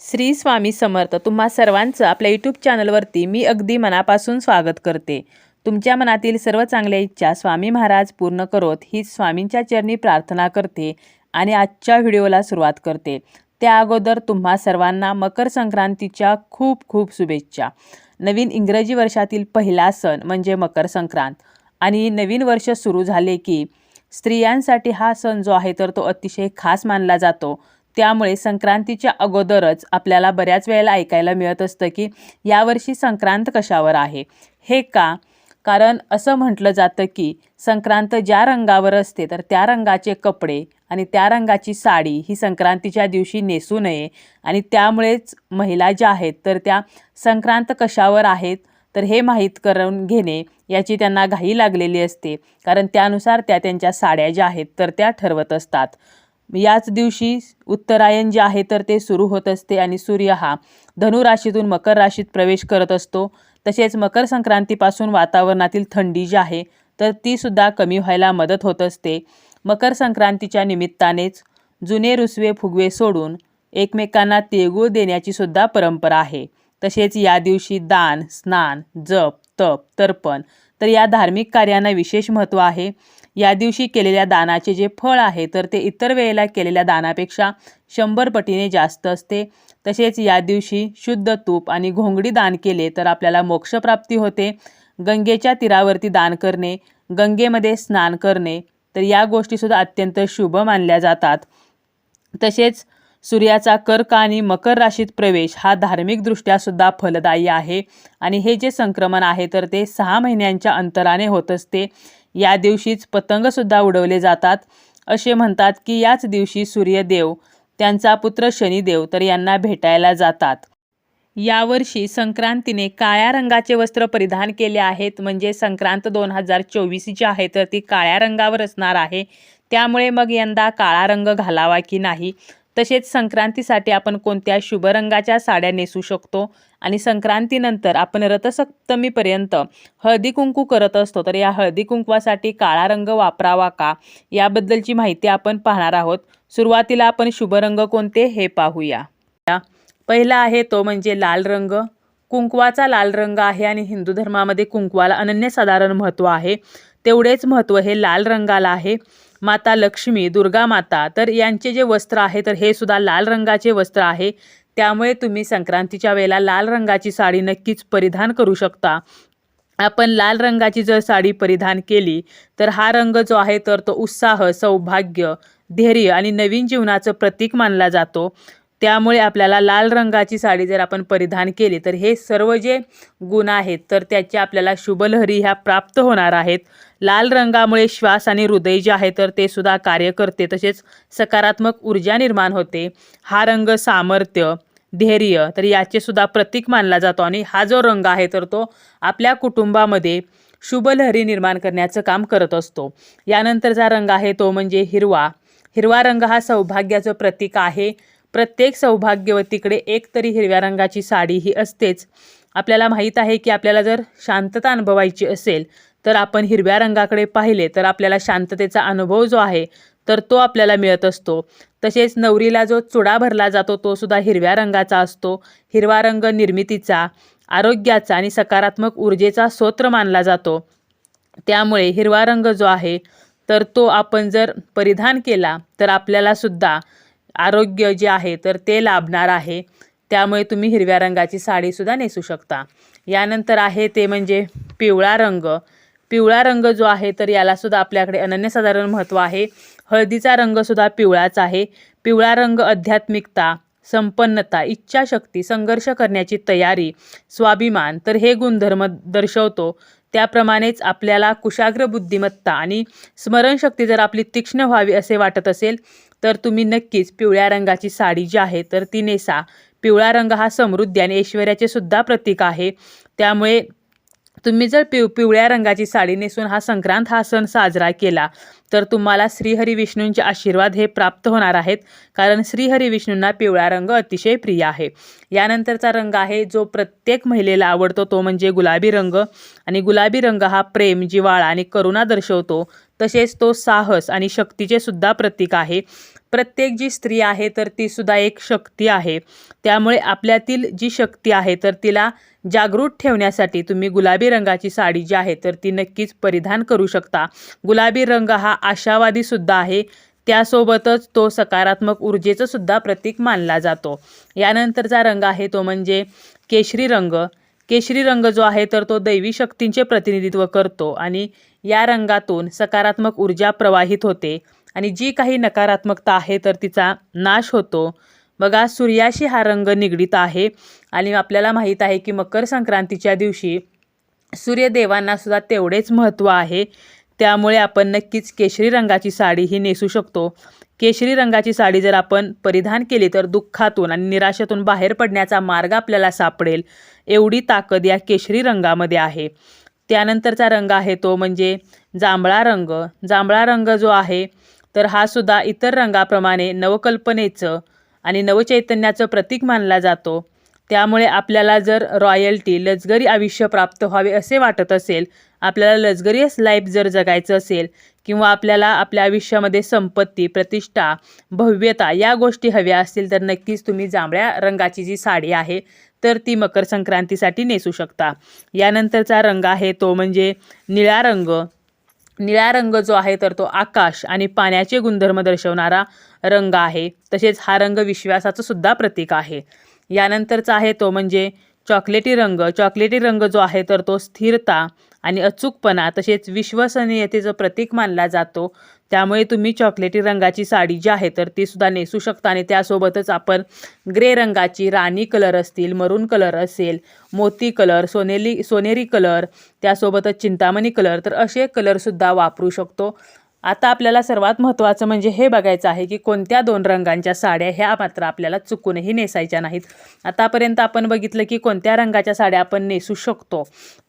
श्री स्वामी समर्थ तुम्हा सर्वांचं आपल्या यूट्यूब चॅनलवरती मी अगदी मनापासून स्वागत करते. तुमच्या मनातील सर्व चांगल्या इच्छा स्वामी महाराज पूर्ण करोत ही स्वामींच्या चरणी प्रार्थना करते आणि आजच्या व्हिडिओला सुरुवात करते. त्या अगोदर तुम्हा सर्वांना मकर संक्रांतीच्या खूप खूप शुभेच्छा. नवीन इंग्रजी वर्षातील पहिला सण म्हणजे मकर संक्रांत. आणि नवीन वर्ष सुरू झाले की स्त्रियांसाठी हा सण जो आहे तर तो अतिशय खास मानला जातो. त्यामुळे संक्रांतीच्या अगोदरच आपल्याला बऱ्याच वेळेला ऐकायला मिळत असतं की यावर्षी संक्रांत कशावर आहे? हे का? कारण असं म्हटलं जातं की संक्रांत ज्या रंगावर असते तर त्या रंगाचे कपडे आणि त्या रंगाची साडी ही संक्रांतीच्या दिवशी नेसू नये. आणि त्यामुळेच महिला ज्या आहेत तर त्या संक्रांत कशावर आहेत तर हे माहीत करून घेणे याची त्यांना घाई लागलेली असते. कारण त्यानुसार त्या त्यांच्या साड्या ज्या आहेत तर त्या ठरवत असतात. याच दिवशी उत्तरायण जे आहे तर ते सुरू होत असते आणि सूर्य हा धनुराशीतून मकर राशीत प्रवेश करत असतो. तसेच मकर संक्रांतीपासून वातावरणातील थंडी जी आहे तर तीसुद्धा कमी व्हायला मदत होत असते. मकर संक्रांतीच्या निमित्तानेच जुने रुसवे फुगवे सोडून एकमेकांना तिळगुळ देण्याची सुद्धा परंपरा आहे. तसेच या दिवशी दान स्नान जप तप तर्पण तर या धार्मिक कार्यांना विशेष महत्त्व आहे. या दिवशी केलेल्या दानाचे जे फळ आहे तर ते इतर वेळेला केलेल्या दानापेक्षा शंभर पटीने जास्त असते. तसेच या दिवशी शुद्ध तूप आणि घोंगडी दान केले तर आपल्याला मोक्षप्राप्ती होते. गंगेच्या तीरावरती दान करणे गंगेमध्ये स्नान करणे तर या गोष्टीसुद्धा अत्यंत शुभ मानल्या जातात. तसेच सूर्याचा कर्क आणि मकर राशीत प्रवेश हा धार्मिकदृष्ट्यासुद्धा फलदायी आहे. आणि हे जे संक्रमण आहे तर ते सहा महिन्यांच्या अंतराने होत असते. या दिवशीच पतंगसुद्धा उडवले जातात. असे म्हणतात की याच दिवशी सूर्यदेव त्यांचा पुत्र शनिदेव तर यांना भेटायला जातात. यावर्षी संक्रांतीने काळ्या रंगाचे वस्त्र परिधान केले आहेत. म्हणजे संक्रांत दोन हजार चोवीसची आहे तर ती काळ्या रंगावर असणार आहे. त्यामुळे मग यंदा काळा रंग घालावा की नाही? तसेच संक्रांतीसाठी आपण कोणत्या शुभ रंगाच्या साड्या नेसू शकतो? आणि संक्रांतीनंतर आपण रथसप्तमीपर्यंत हळदी कुंकू करत असतो. तर या हळदी कुंकवासाठी काळा रंग वापरावा का? याबद्दलची माहिती आपण पाहणार आहोत. सुरुवातीला आपण शुभ रंग कोणते हे पाहूया. पहिला आहे तो म्हणजे लाल रंग. कुंकवाचा लाल रंग आहे आणि हिंदू धर्मामध्ये कुंकवाला अनन्यसाधारण महत्त्व आहे. तेवढेच महत्त्व हे लाल रंगाला आहे. माता लक्ष्मी दुर्गा माता तर यांचे जे वस्त्र आहे तर हे सुद्धा लाल रंगाचे वस्त्र आहे. त्यामुळे तुम्ही संक्रांतीच्या वेळेला लाल रंगाची साडी नक्कीच परिधान करू शकता. आपण लाल रंगाची जर साडी परिधान केली तर हा रंग जो आहे तर तो उत्साह सौभाग्य धैर्य आणि नवीन जीवनाचं प्रतीक मानला जातो. त्यामुळे आपल्याला लाल रंगाची साडी जर आपण परिधान केली तर हे सर्व जे गुण आहेत तर त्याची आपल्याला शुभलहरी ह्या प्राप्त होणार आहेत. लाल रंगामुळे श्वास आणि हृदय जे आहे तर ते सुद्धा कार्य करते तसेच सकारात्मक ऊर्जा निर्माण होते. हा रंग सामर्थ्य धैर्य तर याचे सुद्धा प्रतीक मानला जातो आणि हा जो रंग आहे तर तो आपल्या कुटुंबामध्ये शुभलहरी निर्माण करण्याचं काम करत असतो. यानंतरचा रंग आहे तो म्हणजे हिरवा. हिरवा रंग हा सौभाग्याचं प्रतीक आहे. प्रत्येक सौभाग्यवतीकडे एक तरी हिरव्या रंगाची साडी ही असतेच. आपल्याला माहीत आहे की आपल्याला जर शांतता अनुभवायची असेल तर आपण हिरव्या रंगाकडे पाहिले तर आपल्याला शांततेचा अनुभव जो आहे तर तो आपल्याला मिळत असतो. तसेच नवरीला जो चुडा भरला जातो तो सुद्धा हिरव्या रंगाचा असतो. हिरवा रंग निर्मितीचा आरोग्याचा आणि सकारात्मक ऊर्जेचा स्तोत्र मानला जातो. त्यामुळे हिरवा रंग जो आहे तर तो आपण जर परिधान केला तर आपल्याला सुद्धा आरोग्य जे आहे तर ते लाभणार आहे. त्यामुळे तुम्ही हिरव्या रंगाची साडीसुद्धा नेसू शकता. यानंतर आहे ते म्हणजे पिवळा रंग. पिवळा रंग जो आहे तर यालासुद्धा आपल्याकडे अनन्यसाधारण महत्त्व आहे. हळदीचा रंगसुद्धा पिवळाच आहे. पिवळा रंग आध्यात्मिकता संपन्नता इच्छाशक्ती संघर्ष करण्याची तयारी स्वाभिमान तर हे गुणधर्म दर्शवतो. त्याप्रमाणेच आपल्याला कुशाग्र बुद्धिमत्ता आणि स्मरणशक्ती जर आपली तीक्ष्ण व्हावी असे वाटत असेल तर तुम्ही नक्कीच पिवळ्या रंगाची साडी जी आहे तर ती नेसा. पिवळा रंग हा समृद्धी आणि ऐश्वर्याचे सुद्धा प्रतीक आहे. त्यामुळे तुम्ही जर पिव पिवळ्या रंगाची साडी नेसून हा संक्रांत हा सण साजरा केला तर तुम्हाला श्रीहरी विष्णूंचे आशीर्वाद हे प्राप्त होणार आहेत कारण श्रीहरी विष्णूंना पिवळा रंग अतिशय प्रिय आहे. यानंतरचा रंग आहे जो प्रत्येक महिलेला आवडतो तो म्हणजे गुलाबी रंग. आणि गुलाबी रंग हा प्रेम जिवाळा आणि करुणा दर्शवतो. तसेच तो साहस आणि शक्तीचे सुद्धा प्रतीक आहे. प्रत्येक जी स्त्री आहे तर ती सुद्धा एक शक्ती आहे. त्यामुळे आपल्यातील जी शक्ती आहे तर तिला जागृत ठेवण्यासाठी तुम्ही गुलाबी रंगाची साडी जी आहे तर ती नक्कीच परिधान करू शकता. गुलाबी रंग हा आशावादी सुद्धा आहे. त्यासोबतच तो सकारात्मक ऊर्जेचं सुद्धा प्रतीक मानला जातो. यानंतरचा रंग आहे तो म्हणजे केशरी रंग. केशरी रंग जो आहे तर तो दैवी शक्तींचे प्रतिनिधित्व करतो आणि या रंगातून सकारात्मक ऊर्जा प्रवाहित होते आणि जी काही नकारात्मकता आहे तर तिचा नाश होतो. बघा सूर्याशी हा रंग निगडीत आहे आणि आपल्याला माहीत आहे की मकर संक्रांतीच्या दिवशी सूर्यदेवांना सुद्धा तेवढेच महत्त्व आहे. त्यामुळे आपण नक्कीच केशरी रंगाची साडी ही नेसू शकतो. केशरी रंगाची साडी जर आपण परिधान केली तर दुःखातून आणि निराशेतून बाहेर पडण्याचा मार्ग आपल्याला सापडेल. एवढी ताकद या केशरी रंगामध्ये आहे. त्यानंतरचा रंग आहे तो म्हणजे जांभळा रंग. जांभळा रंग जो आहे तर हा सुद्धा इतर रंगाप्रमाणे नवकल्पनेचं आणि नवचैतन्याचं प्रतीक मानला जातो. त्यामुळे आपल्याला जर रॉयल्टी लजगरी आयुष्य प्राप्त व्हावे असे वाटत असेल आपल्याला लक्झरियस लाईफ जर जगायचं असेल किंवा आपल्याला आपल्या आयुष्यामध्ये संपत्ती प्रतिष्ठा भव्यता या गोष्टी हव्या असतील तर नक्कीच तुम्ही जांभळ्या रंगाची जी साडी आहे तर ती मकर संक्रांतीसाठी नेसू शकता. यानंतरचा रंग आहे तो म्हणजे निळा रंग. निळा रंग जो आहे तर तो आकाश आणि पाण्याचे गुणधर्म दर्शवणारा रंग आहे. तसेच हा रंग विश्वासाचं सुद्धा प्रतीक आहे. यानंतरचा आहे तो म्हणजे चॉकलेटी रंग. चॉकलेटी रंग जो आहे तर तो स्थिरता आणि अचूकपणा तसेच विश्वसनीयतेचं प्रतीक मानला जातो. त्यामुळे तुम्ही चॉकलेटी रंगाची साडी जी आहे तर ती सुद्धा नेसू शकता आणि त्यासोबतच आपण ग्रे रंगाची राणी कलर असतील मरून कलर असेल मोती कलर सोनेली सोनेरी कलर त्यासोबतच चिंतामणी कलर तर असे कलरसुद्धा वापरू शकतो. आता आपल्याला सर्वात महत्त्वाचं म्हणजे हे बघायचं आहे की कोणत्या दोन रंगांच्या साड्या ह्या मात्र आपल्याला चुकूनही नेसायच्या नाहीत. आतापर्यंत आपण बघितलं की कोणत्या रंगाच्या साड्या आपण नेसू शकतो.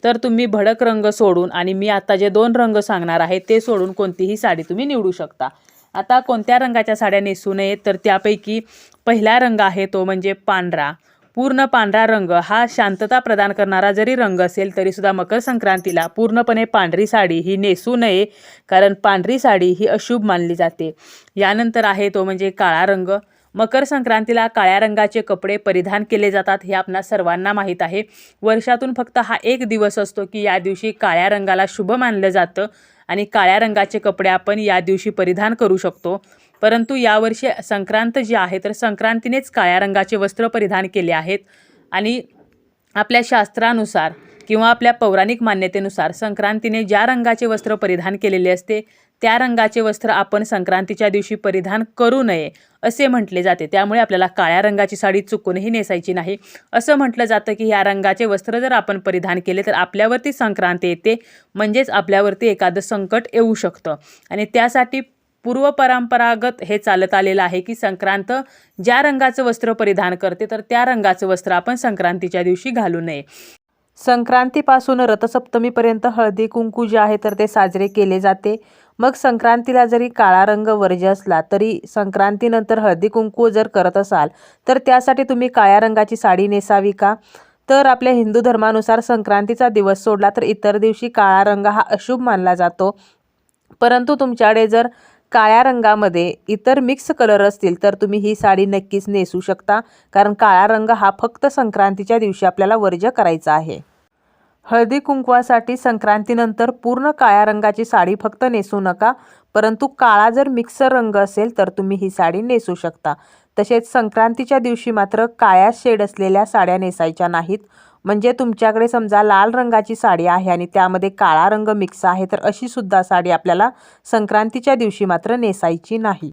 तर तुम्ही भडक रंग सोडून आणि मी आता जे दोन रंग सांगणार आहे ते सोडून कोणतीही साडी तुम्ही निवडू शकता. आता कोणत्या रंगाच्या साड्या नेसू नयेत तर त्यापैकी पहिला रंग आहे तो म्हणजे पांढरा. पूर्ण पांढरा रंग हा शांतता प्रदान करणारा जरी रंग असेल तरीसुद्धा मकर संक्रांतीला पूर्णपणे पांढरी साडी ही नेसू नये कारण पांढरी साडी ही अशुभ मानली जाते. यानंतर आहे तो म्हणजे काळा रंग. मकर संक्रांतीला काळ्या रंगाचे कपडे परिधान केले जातात हे आपणा सर्वांना माहीत आहे. वर्षातून फक्त हा एक दिवस असतो की या दिवशी काळ्या रंगाला शुभ मानलं जातं आणि काळ्या रंगाचे कपडे आपण या दिवशी परिधान करू शकतो. परंतु यावर्षी संक्रांत जी आहे तर संक्रांतीनेच काळ्या रंगाचे वस्त्र परिधान केले आहेत. आणि आपल्या शास्त्रानुसार किंवा आपल्या पौराणिक मान्यतेनुसार संक्रांतीने ज्या रंगाचे वस्त्र परिधान केलेले असते त्या रंगाचे वस्त्र आपण संक्रांतीच्या दिवशी परिधान करू नये असे म्हटले जाते. त्यामुळे आपल्याला काळ्या रंगाची साडी चुकूनही नेसायची नाही. असं म्हटलं जातं की ह्या रंगाचे वस्त्र जर आपण परिधान केले तर आपल्यावरती संक्रांती येते. म्हणजेच आपल्यावरती एखादं संकट येऊ शकतं. आणि त्यासाठी पूर्वपरंपरागत हे चालत आलेलं आहे की संक्रांत ज्या रंगाचं वस्त्र परिधान करते तर त्या रंगाचं वस्त्र आपण संक्रांतीच्या दिवशी घालू नये. संक्रांतीपासून रथसप्तमीपर्यंत हळदी कुंकू जे आहे तर ते साजरे केले जाते. मग संक्रांतीला जरी काळा रंग वर्ज्य असला तरी संक्रांतीनंतर हळदी कुंकू जर करत असाल तर त्यासाठी तुम्ही काळ्या रंगाची साडी नेसावी का? तर आपल्या हिंदू धर्मानुसार संक्रांतीचा दिवस सोडला तर इतर दिवशी काळा रंग हा अशुभ मानला जातो. परंतु तुमच्याकडे जर काळ्या रंगामध्ये इतर मिक्स कलर असतील तर तुम्ही ही साडी नक्कीच नेसू शकता. कारण काळा रंग हा फक्त संक्रांतीच्या दिवशी आपल्याला वर्ज्य करायचा आहे. हळदी कुंकवासाठी संक्रांतीनंतर पूर्ण काळ्या रंगाची साडी फक्त नेसू नका. परंतु काळा जर मिक्सर रंग असेल तर तुम्ही ही साडी नेसू शकता. तसेच संक्रांतीच्या दिवशी मात्र काळ्या शेड असलेल्या साड्या नेसायच्या नाहीत. म्हणजे तुमच्याकडे समजा लाल रंगाची साडी आहे आणि त्यामध्ये काळा रंग मिक्स आहे तर अशी सुद्धा साडी आपल्याला संक्रांतीच्या दिवशी मात्र नेसायची नाही.